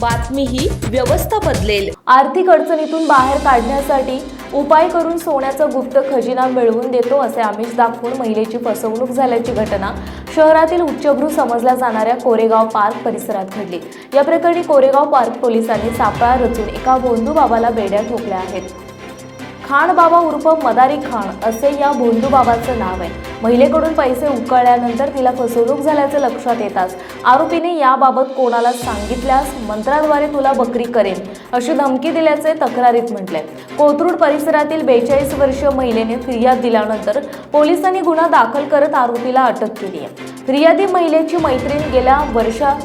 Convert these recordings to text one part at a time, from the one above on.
बातमी ही व्यवस्था बदलेल. आर्थिक अडचणीतून बाहेर काढण्यासाठी उपाय करून सोन्याचा गुप्त खजिना मिळवून देतो असे आमिष दाखवून महिलेची फसवणूक झाल्याची घटना शहरातील उच्चभ्रू समजल्या जाणाऱ्या कोरेगाव पार्क परिसरात घडली. या प्रकरणी कोरेगाव पार्क पोलिसांनी सापळा रचून एका भोंदू बाबाला बेड्या ठोकल्या आहेत. खान बाबा उर्फ मदारी खान असे या भोंदू बाबाचं नाव आहे. महिलेकडून पैसे उकळल्यानंतर तिला फसवणूक झाल्याचे लक्षात येताच आरोपीने याबाबत कोणाला सांगितल्यास मंत्राद्वारे तुला बकरी करेन अशी धमकी दिल्याचे तक्रारीत म्हटले. कोथरूड परिसरातील बेचाळीस वर्षीय महिलेने फिर्याद दिल्यानंतर पोलिसांनी गुन्हा दाखल करत आरोपीला अटक केली आहे. फिर्यादी महिलेची मैत्रीण गेल्या वर्षा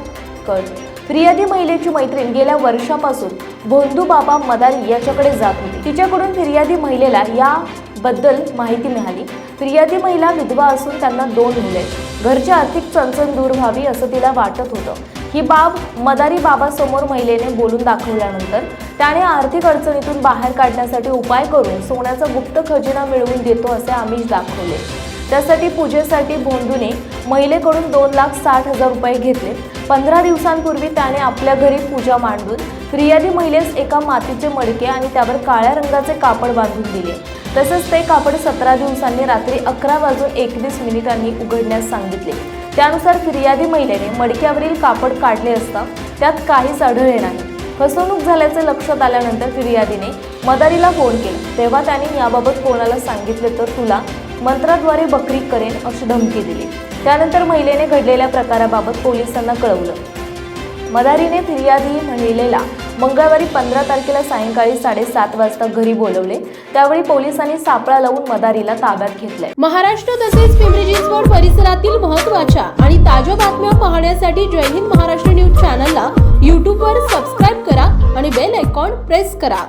कट फिर्यादी महिलेची मैत्रीण गेल्या वर्षापासून भोंदू बाबा मदारी याच्याकडे जात होती. तिच्याकडून फिर्यादी महिलेला याबद्दल माहिती मिळाली. फिर्यादी महिला विधवा असून त्यांना दोन मुले घरची आर्थिक चणचण दूर व्हावी असं तिला वाटत होतं. ही बाब मदारी बाबासमोर महिलेने बोलून दाखवल्यानंतर त्याने आर्थिक अडचणीतून बाहेर काढण्यासाठी उपाय करून सोन्याचा गुप्त खजिना मिळवून देतो असे आमिष दाखवले. त्यासाठी पूजेसाठी भोंदूने महिलेकडून दोन लाख साठ हजार रुपये घेतले. पंधरा दिवसांपूर्वी त्याने आपल्या घरी पूजा मांडून फिर्यादी महिलेस एका मातीचे मडके आणि त्यावर काळ्या रंगाचे कापड बांधून दिले. तसंच ते कापड सतरा दिवसांनी रात्री अकरा वाजून एकवीस मिनिटांनी उघडण्यास सांगितले. त्यानुसार फिर्यादी महिलेने मडक्यावरील कापड काढले असता त्यात काहीच आढळले नाही. फसवणूक झाल्याचे लक्षात आल्यानंतर फिर्यादीने मदारीला फोन केला. तेव्हा त्याने याबाबत कोणाला सांगितले तर तुला मंत्राद्वारे बकरी करेन अशी धमकी दिली. त्यानंतर महिलेने घडलेल्या प्रकाराबाबत पोलिसांना कळवलं. मदारीने फिर्यादी महिलेला मंगळवारी पंधरा तारखेला सायंकाळी साडेसात वाजता घरी बोलवले. त्यावेळी पोलिसांनी सापळा लावून मदारीला ताब्यात घेतलंय. महाराष्ट्र तसेच पिंपरी चिंचवड परिसरातील महत्त्वाच्या आणि ताज्या बातम्या पाहण्यासाठी जय हिंद महाराष्ट्र न्यूज चॅनलला यूट्यूबवर सबस्क्राईब करा आणि बेल आयकॉन प्रेस करा.